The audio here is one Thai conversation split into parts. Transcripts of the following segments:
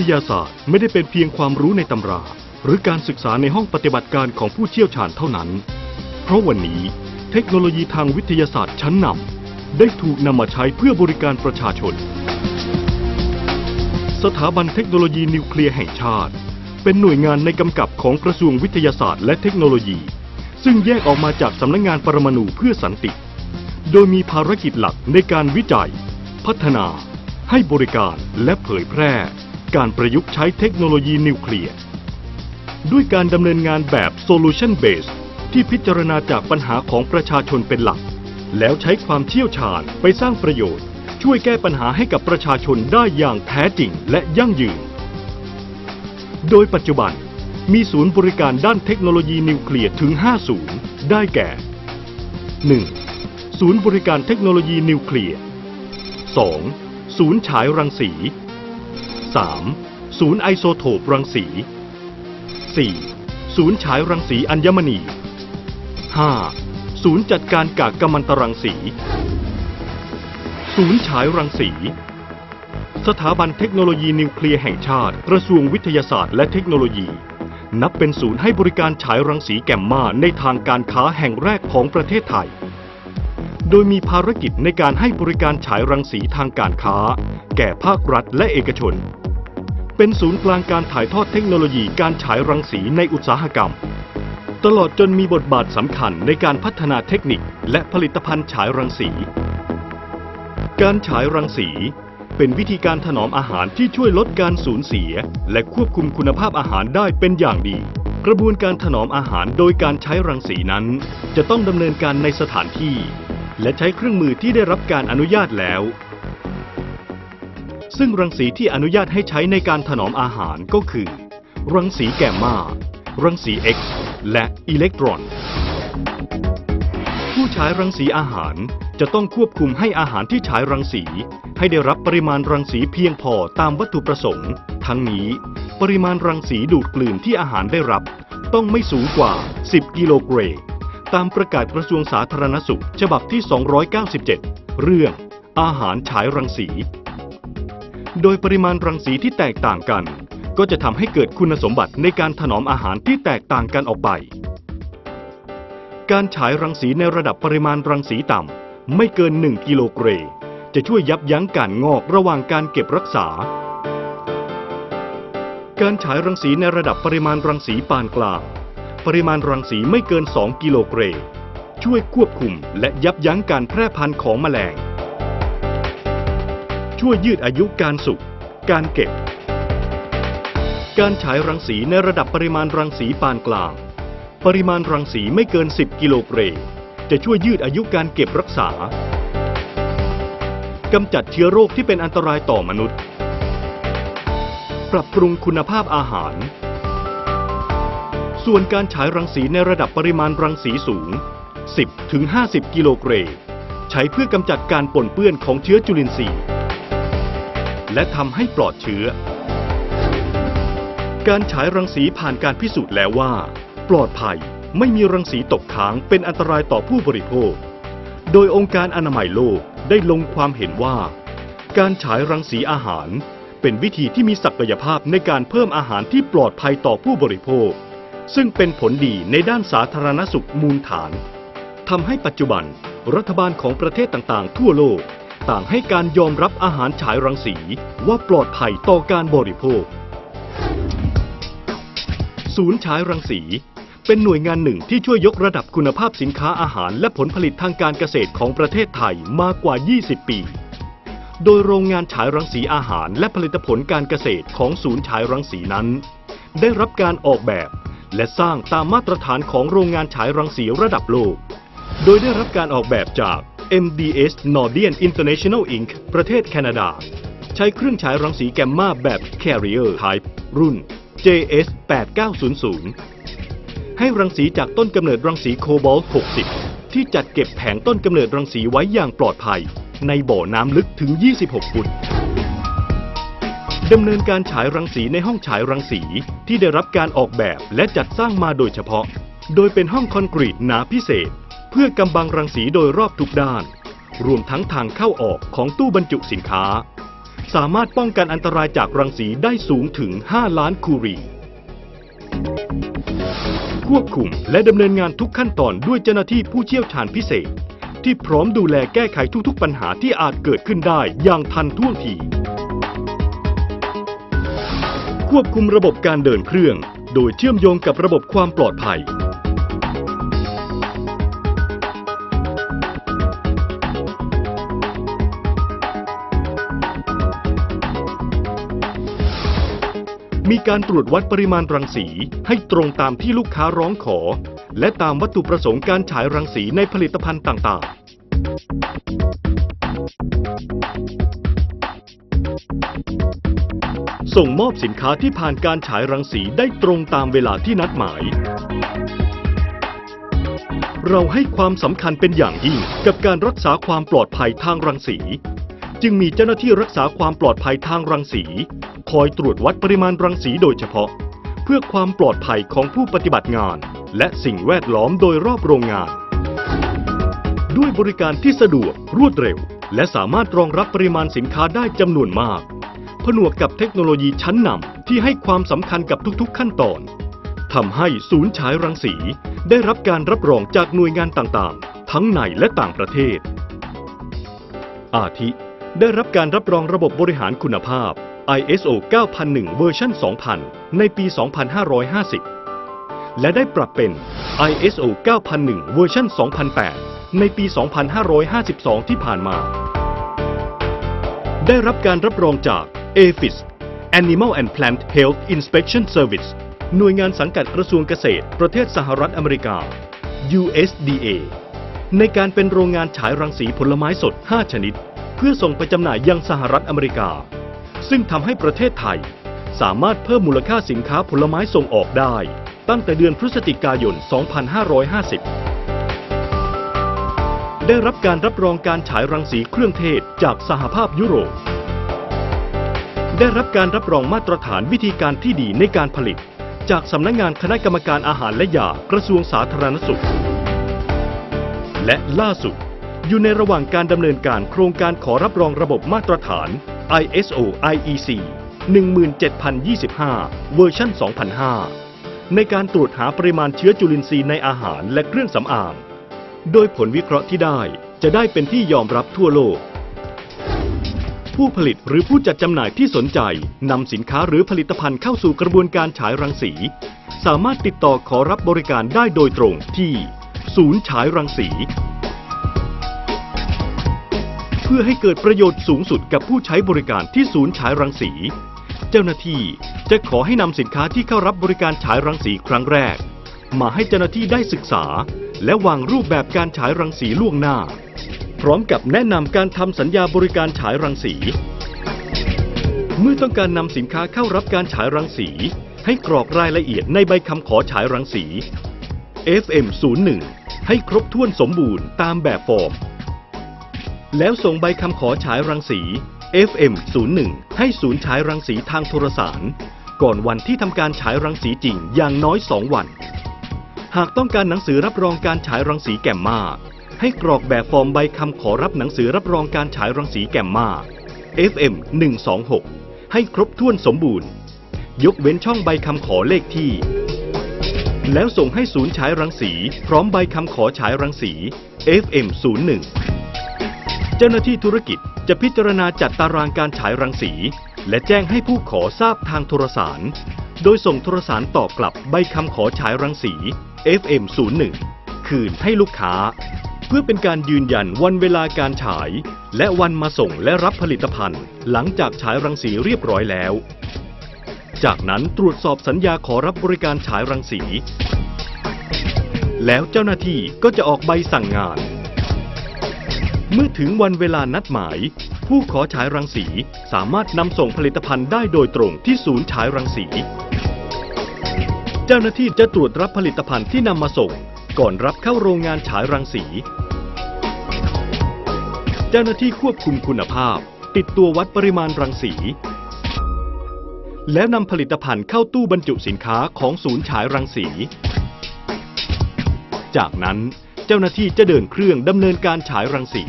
วิทยาศาสตร์ไม่ได้เป็นเพียงความรู้ในตำรา หรือการศึกษาในห้องปฏิบัติการของผู้เชี่ยวชาญเท่านั้น เพราะวันนี้เทคโนโลยีทางวิทยาศาสตร์ชั้นนำได้ถูกนำมาใช้เพื่อบริการประชาชน สถาบันเทคโนโลยีนิวเคลียร์แห่งชาติ เป็นหน่วยงานในกำกับของกระทรวงวิทยาศาสตร์และเทคโนโลยี ซึ่งแยกออกมาจากสำนักงานปรมาณูเพื่อสันติ โดยมีภารกิจหลักในการวิจัย พัฒนา ให้บริการและเผยแพร่ การประยุกต์ใช้เทคโนโลยีนิวเคลียร์ ด้วยการดำเนินงานแบบ solution based ที่พิจารณาจากปัญหาของประชาชนเป็นหลัก แล้วใช้ความเชี่ยวชาญไปสร้างประโยชน์ ช่วยแก้ปัญหาให้กับประชาชนได้อย่างแท้จริงและยั่งยืน โดยปัจจุบันมีศูนย์บริการด้านเทคโนโลยีนิวเคลียร์ถึง 5 ศูนย์ ได้แก่ 1. ศูนย์บริการเทคโนโลยีนิวเคลียร์ 2. ศูนย์ฉายรังสี 3. ศูนย์ไอโซโทปรังสี 4. ศูนย์ฉายรังสีอัญมณี 5. ศูนย์จัดการกากกัมมันตรังสี ศูนย์ฉายรังสี สถาบันเทคโนโลยีนิวเคลียร์แห่งชาติ กระทรวงวิทยาศาสตร์และเทคโนโลยี นับเป็นศูนย์ให้บริการฉายรังสีแกมมาในทางการค้าแห่งแรกของประเทศไทย โดยมีภารกิจในการให้บริการฉายรังสีทางการค้า แก่ภาครัฐและเอกชน เป็นศูนย์กลางการถ่ายทอดเทคโนโลยีการฉายรังสีในอุตสาหกรรม ตลอดจนมีบทบาทสำคัญในการพัฒนาเทคนิคและผลิตภัณฑ์ฉายรังสี การฉายรังสีเป็นวิธีการถนอมอาหารที่ช่วยลดการสูญเสีย และควบคุมคุณภาพอาหารได้เป็นอย่างดี กระบวนการถนอมอาหารโดยการใช้รังสีนั้น จะต้องดำเนินการในสถานที่ และใช้เครื่องมือที่ได้รับการอนุญาตแล้ว ซึ่งรังสีที่อนุญาตให้ใช้ในการถนอมอาหารก็คือ รังสีแกมมารังสี X และอิเล็กตรอน ผู้ใช้รังสีอาหารจะต้องควบคุมให้อาหารที่ฉายรังสี ให้ได้รับปริมาณรังสีเพียงพอตามวัตถุประสงค์ ทั้งนี้ ปริมาณรังสีดูดกลืนที่อาหารได้รับ ต้องไม่สูงกว่า 10 กิโลเกรมตามประกาศกระทรวงสาธารณสุข ฉบับที่ 297 เรื่อง อาหารฉายรังสี โดยปริมาณรังสีที่แตกต่างกัน ก็จะทำให้เกิดคุณสมบัติในการถนอมอาหารที่แตกต่างกันออกไป การฉายรังสีในระดับปริมาณรังสีต่ำไม่เกิน 1 กิโลเกรมจะช่วยยับยั้งการงอกระหว่างการเก็บรักษา การฉายรังสีในระดับปริมาณรังสีปานกลาง ปริมาณรังสีไม่เกิน 2 กิโลเกรมช่วยควบคุมและยับยั้งการแพร่พันธุ์ของแมลง ช่วยยืดอายุการสุก การเก็บ การฉายรังสีในระดับปริมาณรังสีปานกลาง ปริมาณรังสีไม่เกิน 10 กิโลเกรมจะช่วยยืดอายุการเก็บรักษากำจัดเชื้อโรคที่เป็นอันตรายต่อมนุษย์ ปรับปรุงคุณภาพอาหาร ส่วนการฉายรังสีในระดับปริมาณรังสีสูง 10-50 กิโลเกรมใช้เพื่อกำจัดการปนเปื้อนของเชื้อจุลินทรีย์ และทำให้ปลอดเชื้อ การฉายรังสีผ่านการพิสูจน์แล้วว่า ปลอดภัยไม่มีรังสีตกค้างเป็นอันตรายต่อผู้บริโภค โดยองค์การอนามัยโลกได้ลงความเห็นว่า การฉายรังสีอาหาร เป็นวิธีที่มีศักยภาพในการเพิ่มอาหารที่ปลอดภัยต่อผู้บริโภค ซึ่งเป็นผลดีในด้านสาธารณสุขมูลฐานทำให้ปัจจุบันรัฐบาลของประเทศต่างๆ ทั่วโลก ต่างให้การยอมรับอาหารฉายรังสีว่าปลอดภัยต่อการบริโภค ศูนย์ฉายรังสี เป็นหน่วยงานหนึ่งที่ช่วยยกระดับคุณภาพสินค้าอาหารและผลผลิตทางการเกษตรของประเทศไทยมากกว่า 20 ปี โดยโรงงานฉายรังสีอาหารและผลิตผลการเกษตรของศูนย์ฉายรังสีนั้น ได้รับการออกแบบและสร้างตามมาตรฐานของโรงงานฉายรังสีระดับโลก โดยได้รับการออกแบบจาก MDS Nordian International Inc. ประเทศแคนาดา ใช้เครื่องฉายรังสีแกมมาแบบ Carrier Type รุ่น JS 8900ให้รังสีจากต้นกำเนิดรังสีโคบอลต์60 ที่จัดเก็บแผงต้นกำเนิดรังสีไว้อย่างปลอดภัย ในบ่อน้ำลึกถึง 26 ฟุตดำเนินการฉายรังสีในห้องฉายรังสีที่ได้รับการออกแบบและจัดสร้างมาโดยเฉพาะ โดยเป็นห้องคอนกรีตหนาพิเศษ เพื่อกำบังรังสีโดยรอบทุกด้าน รวมทั้งทางเข้าออกของตู้บรรจุสินค้า สามารถป้องกันอันตรายจากรังสีได้สูงถึง 5 ล้านคูรี ควบคุมและดำเนินงานทุกขั้นตอนด้วยเจ้าหน้าที่ผู้เชี่ยวชาญพิเศษ ที่พร้อมดูแลแก้ไขทุกๆปัญหาที่อาจเกิดขึ้นได้อย่างทันท่วงที ควบคุมระบบการเดินเครื่อง โดยเชื่อมโยงกับระบบความปลอดภัย มีการตรวจวัดปริมาณรังสีให้ตรงตามที่ลูกค้าร้องขอ และตามวัตถุประสงค์การฉายรังสีในผลิตภัณฑ์ต่างๆ ส่งมอบสินค้าที่ผ่านการฉายรังสีได้ตรงตามเวลาที่นัดหมาย เราให้ความสำคัญเป็นอย่างยิ่งกับการรักษาความปลอดภัยทางรังสี จึงมีเจ้าหน้าที่รักษาความปลอดภัยทางรังสี คอยตรวจวัดปริมาณรังสีโดยเฉพาะ เพื่อความปลอดภัยของผู้ปฏิบัติงาน และสิ่งแวดล้อมโดยรอบโรงงาน ด้วยบริการที่สะดวกรวดเร็ว และสามารถรองรับปริมาณสินค้าได้จำนวนมาก ผนวกกับเทคโนโลยีชั้นนำที่ให้ความสำคัญกับทุกๆ ขั้นตอนทำให้ศูนย์ฉายรังสี ได้รับการรับรองจากหน่วยงานต่างๆ ทั้งในและต่างประเทศ อาทิ ได้รับการรับรองระบบบริหารคุณภาพ ISO 9001 เวอร์ชัน2000 ในปี 2550 และได้ปรับเป็น ISO 9001 เวอร์ชัน2008 ในปี 2552 ที่ผ่านมา ได้รับการรับรองจาก APHIS Animal and Plant Health Inspection Service หน่วยงานสังกัดกระทรวงเกษตร ประเทศสหรัฐอเมริกา USDA ในการเป็นโรงงานฉายรังสีผลไม้สด 5 ชนิด เพื่อส่งไปจำหน่ายยังสหรัฐอเมริกา ซึ่งทำให้ประเทศไทย สามารถเพิ่มมูลค่าสินค้าผลไม้ส่งออกได้ ตั้งแต่เดือนพฤศจิกายน 2550 ได้รับการรับรองการฉายรังสีเครื่องเทศจากสหภาพยุโรป ได้รับการรับรองมาตรฐานวิธีการที่ดีในการผลิต จากสำนักงงานคณะกรรมการอาหารและยากระทรวงสาธารณสุข และล่าสุดอยู่ในระหว่างการดำเนินการโครงการขอรับรองระบบมาตรฐาน ISO IEC 17025 เวอร์ชัน2005 ในการตรวจหาปริมาณเชื้อจุลินทรีย์ในอาหารและเครื่องสำอาง โดยผลวิเคราะห์ที่ได้จะได้เป็นที่ยอมรับทั่วโลก ผู้ผลิตหรือผู้จัดจำหน่ายที่สนใจนำสินค้าหรือผลิตภัณฑ์เข้าสู่กระบวนการฉายรังสี สามารถติดต่อขอรับบริการได้โดยตรงที่ ศูนย์ฉายรังสี พื่อให้เกิดประโยชน์สูงสุดกับผู้ใช้บริการที่ศูนย์ฉายรังสี เจ้าหน้าที่จะขอให้นำสินค้าที่เข้ารับบริการฉายรังสีครั้งแรก มาให้เจ้าหน้าที่ได้ศึกษา และวางรูปแบบการฉายรังสีล่วงหน้า พร้อมกับแนะนำการทำสัญญาบริการฉายรังสี เมื่อต้องการนำสินค้าเข้ารับการฉายรังสี ให้กรอกรายละเอียดในใบคำขอฉายรังสี FM 01 ให้ครบถ้วนสมบูรณ์ตามแบบฟอร์ม แล้วส่งใบคำขอฉายรังสี FM 01ให้ศูนย์ฉายรังสีทางโทรสาร ก่อนวันที่ทำการฉายรังสีจริงอย่างน้อย 2 วัน หากต้องการหนังสือรับรองการฉายรังสีแกมมา ให้กรอกแบบฟอร์มใบคำขอรับหนังสือรับรองการฉายรังสีแกมมา FM 126 ให้ครบถ้วนสมบูรณ์ ยกเว้นช่องใบคำขอเลขที่ แล้วส่งให้ศูนย์ฉายรังสี พร้อมใบคำขอฉายรังสี FM 01 เจ้าหน้าที่ธุรกิจจะพิจารณาจัดตารางการฉายรังสี และแจ้งให้ผู้ขอทราบทางโทรสาร โดยส่งโทรสารตอบกลับใบคำขอฉายรังสี FM 01คืนให้ลูกค้า เพื่อเป็นการยืนยันวันเวลาการฉาย และวันมาส่งและรับผลิตภัณฑ์ หลังจากฉายรังสีเรียบร้อยแล้ว จากนั้นตรวจสอบสัญญาขอรับบริการฉายรังสี แล้วเจ้าหน้าที่ก็จะออกใบสั่งงาน เมื่อถึงวันเวลานัดหมาย ผู้ขอฉายรังสีสามารถนำส่งผลิตภัณฑ์ได้โดยตรงที่ศูนย์ฉายรังสี เจ้าหน้าที่จะตรวจรับผลิตภัณฑ์ที่นำมาส่ง ก่อนรับเข้าโรงงานฉายรังสี เจ้าหน้าที่ควบคุมคุณภาพ ติดตัววัดปริมาณรังสี แล้วนำผลิตภัณฑ์เข้าตู้บรรจุสินค้าของศูนย์ฉายรังสี จากนั้น เจ้าหน้าที่จะเดินเครื่องดำเนินการฉายรังสี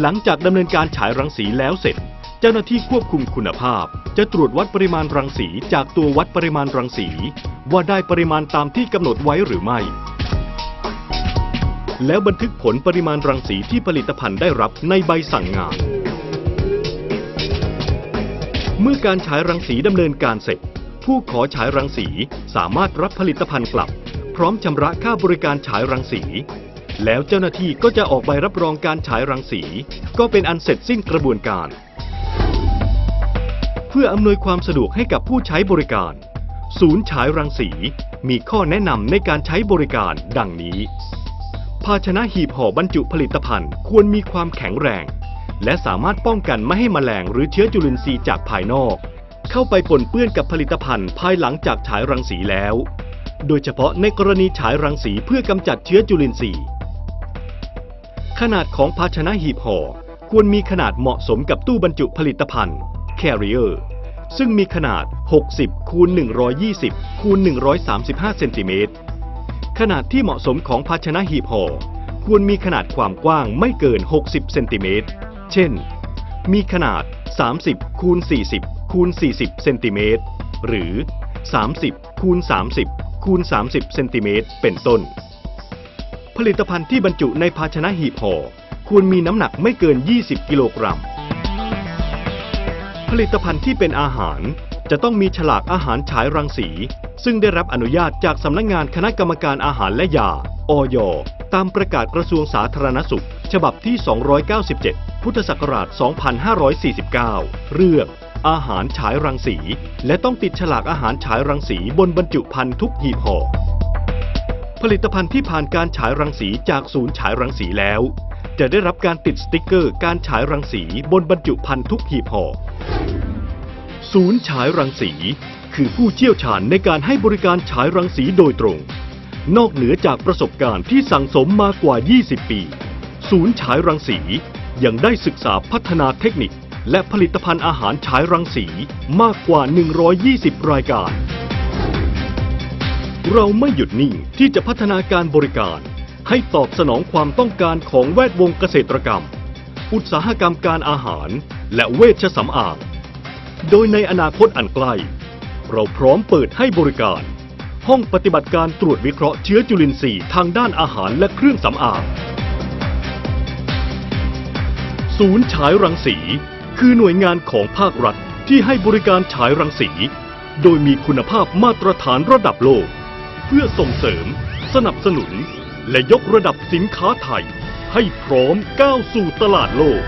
หลังจากดำเนินการฉายรังสีแล้วเสร็จ เจ้าหน้าที่ควบคุมคุณภาพ จะตรวจวัดปริมาณรังสีจากตัววัดปริมาณรังสี ว่าได้ปริมาณตามที่กำหนดไว้หรือไม่ แล้วบันทึกผลปริมาณรังสีที่ผลิตภัณฑ์ได้รับในใบสั่งงาน เมื่อการฉายรังสีดำเนินการเสร็จ ผู้ขอฉายรังสีสามารถรับผลิตภัณฑ์กลับ พร้อมชำระค่าบริการฉายรังสี แล้วเจ้าหน้าที่ก็จะออกใบรับรองการฉายรังสี ก็เป็นอันเสร็จสิ้นกระบวนการ เพื่ออำนวยความสะดวกให้กับผู้ใช้บริการ ศูนย์ฉายรังสีมีข้อแนะนำในการใช้บริการดังนี้ ภาชนะหีบห่อบรรจุผลิตภัณฑ์ควรมีความแข็งแรง และสามารถป้องกันไม่ให้แมลงหรือเชื้อจุลินทรีย์จากภายนอก เข้าไปปนเปื้อนกับผลิตภัณฑ์ภายหลังจากฉายรังสีแล้ว โดยเฉพาะในกรณีฉายรังสีเพื่อกำจัดเชื้อจุลินทรีย์ ขนาดของภาชนะหีบห่อควรมีขนาดเหมาะสมกับตู้บรรจุผลิตภัณฑ์ Carrier ซึ่งมีขนาด 60 คูณ 120 คูณ 135 เซนติเมตร ขนาดที่เหมาะสมของภาชนะหีบห่อควรมีขนาดความกว้างไม่เกิน 60 เซนติเมตร เช่น มีขนาด 30 คูณ 40 คูณ 40 เซนติเมตร หรือ 30 คูณ 30 คูณ 30 เซนติเมตรเป็นต้น ผลิตภัณฑ์ที่บรรจุในภาชนะหีบห่อควรมีน้ำหนักไม่เกิน 20 กิโลกรัม ผลิตภัณฑ์ที่เป็นอาหารจะต้องมีฉลากอาหารฉายรังสี ซึ่งได้รับอนุญาตจากสำนักงานคณะกรรมการอาหารและยา อยตามประกาศกระทรวงสาธารณสุข ฉบับที่ 297 พุทธศักราช 2549 เรื่อง อาหารฉายรังสี และต้องติดฉลากอาหารฉายรังสีบนบรรจุภัณฑ์ทุกหีบห่อ ผลิตภัณฑ์ที่ผ่านการฉายรังสีจากศูนย์ฉายรังสีแล้ว จะได้รับการติดสติกเกอร์การฉายรังสีบนบรรจุภัณฑ์ทุกหีบห่อ ศูนย์ฉายรังสี คือผู้เชี่ยวชาญในการให้บริการฉายรังสีโดยตรง นอกเหนือจากประสบการณ์ที่สั่งสมมากว่า 20 ปี ศูนย์ฉายรังสียังได้ศึกษาพัฒนาเทคนิค และผลิตภัณฑ์อาหารฉายรังสีมากกว่า 120 รายการ เราไม่หยุดนิ่งที่จะพัฒนาการบริการ ให้ตอบสนองความต้องการของแวดวงเกษตรกรรม อุตสาหกรรมการอาหาร และเวชสำอาง โดยในอนาคตอันใกล้ เราพร้อมเปิดให้บริการ ห้องปฏิบัติการตรวจวิเคราะห์เชื้อจุลินทรีย์ทางด้านอาหารและเครื่องสำอางศูนย์ฉายรังสี คือหน่วยงานของภาครัฐที่ให้บริการฉายรังสี โดยมีคุณภาพมาตรฐานระดับโลก เพื่อส่งเสริม สนับสนุน และยกระดับสินค้าไทย ให้พร้อมก้าวสู่ตลาดโลก